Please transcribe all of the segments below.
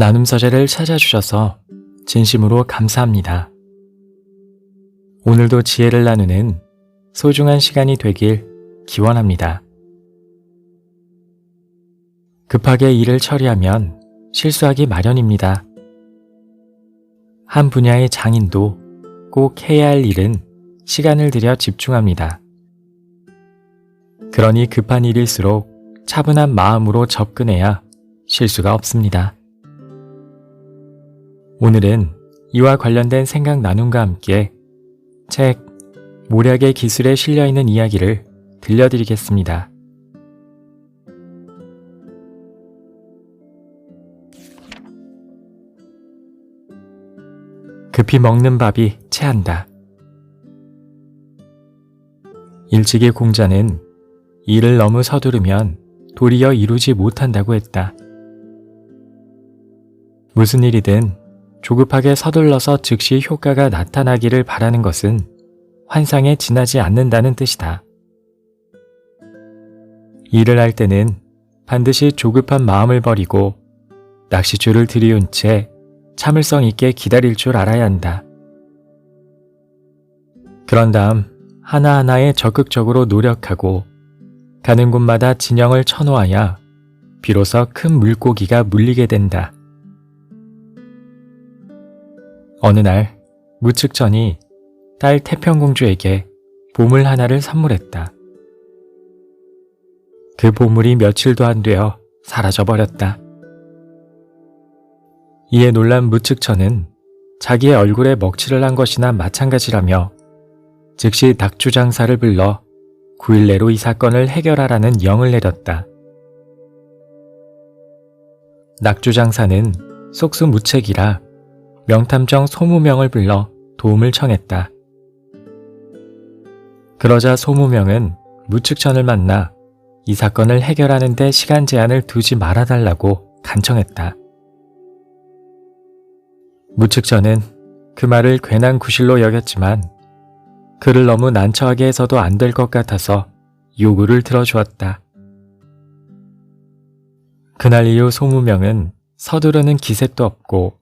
나눔 서재를 찾아주셔서 진심으로 감사합니다. 오늘도 지혜를 나누는 소중한 시간이 되길 기원합니다. 급하게 일을 처리하면 실수하기 마련입니다. 한 분야의 장인도 꼭 해야 할 일은 시간을 들여 집중합니다. 그러니 급한 일일수록 차분한 마음으로 접근해야 실수가 없습니다. 오늘은 이와 관련된 생각 나눔과 함께 책 모략의 기술에 실려 있는 이야기를 들려드리겠습니다. 급히 먹는 밥이 체한다. 일찍이 공자는 일을 너무 서두르면 도리어 이루지 못한다고 했다. 무슨 일이든 조급하게 서둘러서 즉시 효과가 나타나기를 바라는 것은 환상에 지나지 않는다는 뜻이다. 일을 할 때는 반드시 조급한 마음을 버리고 낚시줄을 들이운 채 참을성 있게 기다릴 줄 알아야 한다. 그런 다음 하나하나에 적극적으로 노력하고 가는 곳마다 진영을 쳐놓아야 비로소 큰 물고기가 물리게 된다. 어느 날 무측전이 딸 태평공주에게 보물 하나를 선물했다. 그 보물이 며칠도 안 되어 사라져버렸다. 이에 놀란 무측천은 자기의 얼굴에 먹칠을 한 것이나 마찬가지라며 즉시 낙주장사를 불러 9일 내로 이 사건을 해결하라는 영을 내렸다. 낙주장사는 속수무책이라 명탐정 소무명을 불러 도움을 청했다. 그러자 소무명은 무측천을 만나 이 사건을 해결하는 데 시간 제한을 두지 말아달라고 간청했다. 무측천은 그 말을 괜한 구실로 여겼지만 그를 너무 난처하게 해서도 안 될 것 같아서 요구를 들어주었다. 그날 이후 소무명은 서두르는 기색도 없고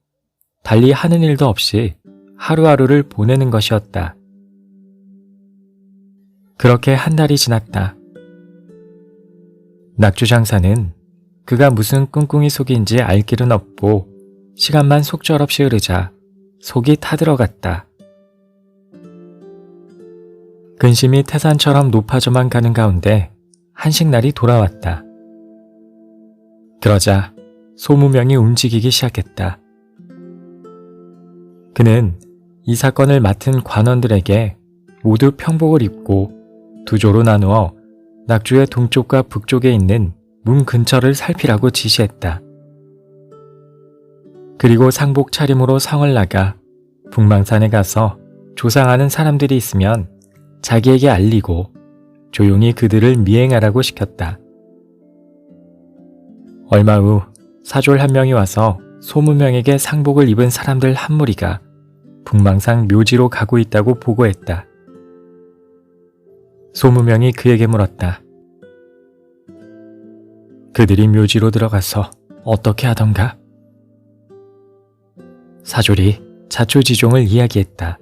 달리 하는 일도 없이 하루하루를 보내는 것이었다. 그렇게 한 달이 지났다. 낙주 장사는 그가 무슨 꿍꿍이 속인지 알 길은 없고 시간만 속절없이 흐르자 속이 타들어갔다. 근심이 태산처럼 높아져만 가는 가운데 한식날이 돌아왔다. 그러자 소무명이 움직이기 시작했다. 그는 이 사건을 맡은 관원들에게 모두 평복을 입고 두 조로 나누어 낙주의 동쪽과 북쪽에 있는 문 근처를 살피라고 지시했다. 그리고 상복 차림으로 성을 나가 북망산에 가서 조상하는 사람들이 있으면 자기에게 알리고 조용히 그들을 미행하라고 시켰다. 얼마 후 사졸 한 명이 와서 소무명에게 상복을 입은 사람들 한 무리가 북망산 묘지로 가고 있다고 보고했다. 소무명이 그에게 물었다. 그들이 묘지로 들어가서 어떻게 하던가? 사졸이 자초지종을 이야기했다.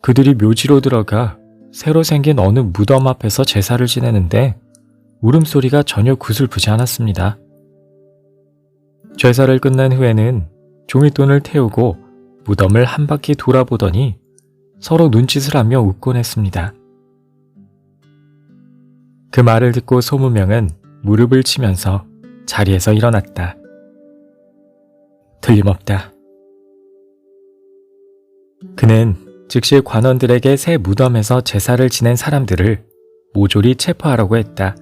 그들이 묘지로 들어가 새로 생긴 어느 무덤 앞에서 제사를 지내는데 울음소리가 전혀 구슬프지 않았습니다. 제사를 끝난 후에는 종잇돈을 태우고 무덤을 한 바퀴 돌아보더니 서로 눈짓을 하며 웃곤 했습니다. 그 말을 듣고 소무명은 무릎을 치면서 자리에서 일어났다. 틀림없다. 그는 즉시 관원들에게 새 무덤에서 제사를 지낸 사람들을 모조리 체포하라고 했다.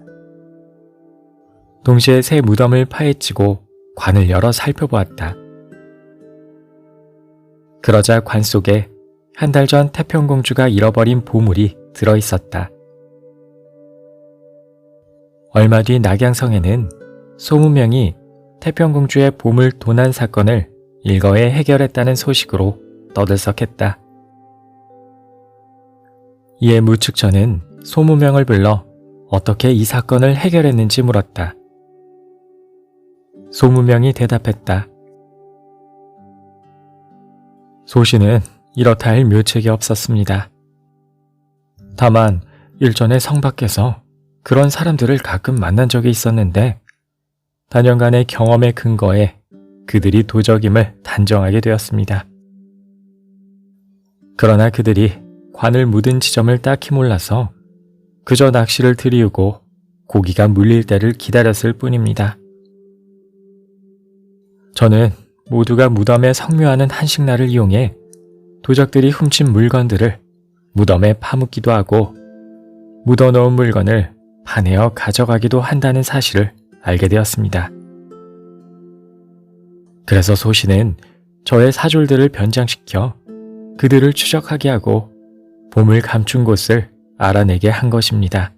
동시에 새 무덤을 파헤치고 관을 열어 살펴보았다. 그러자 관 속에 한 달 전 태평공주가 잃어버린 보물이 들어 있었다. 얼마 뒤 낙양성에는 소무명이 태평공주의 보물 도난 사건을 일거에 해결했다는 소식으로 떠들썩했다. 이에 무측전은 소무명을 불러 어떻게 이 사건을 해결했는지 물었다. 소무명이 대답했다. 소신은 이렇다 할 묘책이 없었습니다. 다만 일전에 성 밖에서 그런 사람들을 가끔 만난 적이 있었는데 단연간의 경험의 근거에 그들이 도적임을 단정하게 되었습니다. 그러나 그들이 관을 묻은 지점을 딱히 몰라서 그저 낚시를 들이우고 고기가 물릴 때를 기다렸을 뿐입니다. 저는 모두가 무덤에 성묘하는 한식날을 이용해 도적들이 훔친 물건들을 무덤에 파묻기도 하고 묻어놓은 물건을 파내어 가져가기도 한다는 사실을 알게 되었습니다. 그래서 소신은 저의 사졸들을 변장시켜 그들을 추적하게 하고 봄을 감춘 곳을 알아내게 한 것입니다.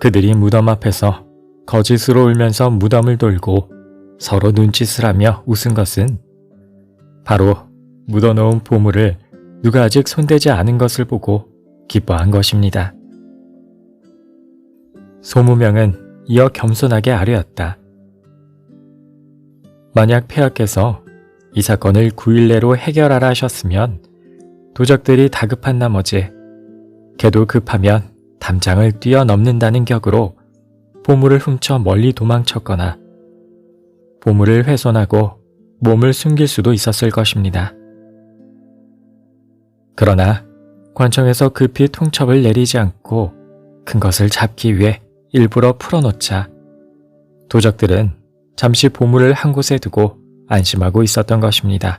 그들이 무덤 앞에서 거짓으로 울면서 무덤을 돌고 서로 눈짓을 하며 웃은 것은 바로 묻어놓은 보물을 누가 아직 손대지 않은 것을 보고 기뻐한 것입니다. 소무명은 이어 겸손하게 아뢰었다. 만약 폐하께서 이 사건을 9일 내로 해결하라 하셨으면 도적들이 다급한 나머지 개도 급하면 담장을 뛰어넘는다는 격으로 보물을 훔쳐 멀리 도망쳤거나 보물을 훼손하고 몸을 숨길 수도 있었을 것입니다. 그러나 관청에서 급히 통첩을 내리지 않고 큰 것을 잡기 위해 일부러 풀어놓자 도적들은 잠시 보물을 한 곳에 두고 안심하고 있었던 것입니다.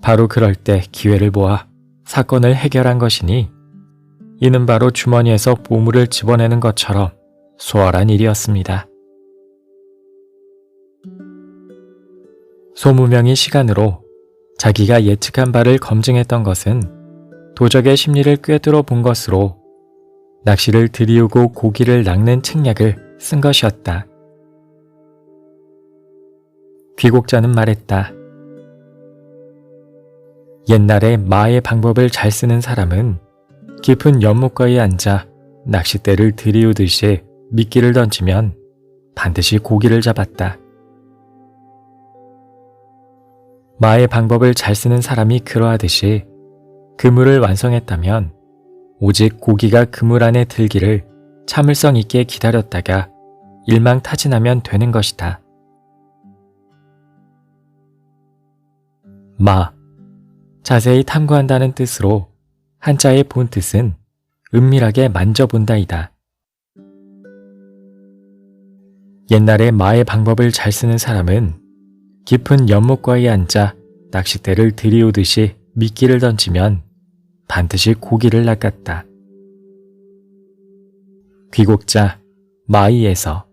바로 그럴 때 기회를 보아 사건을 해결한 것이니 이는 바로 주머니에서 보물을 집어내는 것처럼 수월한 일이었습니다. 소무명의 시간으로 자기가 예측한 바를 검증했던 것은 도적의 심리를 꿰뚫어 본 것으로 낚시를 들이우고 고기를 낚는 책략을 쓴 것이었다. 귀곡자는 말했다. 옛날에 마의 방법을 잘 쓰는 사람은 깊은 연못가에 앉아 낚싯대를 들이우듯이 미끼를 던지면 반드시 고기를 잡았다. 마의 방법을 잘 쓰는 사람이 그러하듯이 그물을 완성했다면 오직 고기가 그물 안에 들기를 참을성 있게 기다렸다가 일망타진하면 되는 것이다. 마. 자세히 탐구한다는 뜻으로 한자의 본 뜻은 은밀하게 만져본다이다. 옛날에 마의 방법을 잘 쓰는 사람은 깊은 연못가에 앉아 낚싯대를 들이우듯이 미끼를 던지면 반드시 고기를 낚았다. 귀곡자 마이에서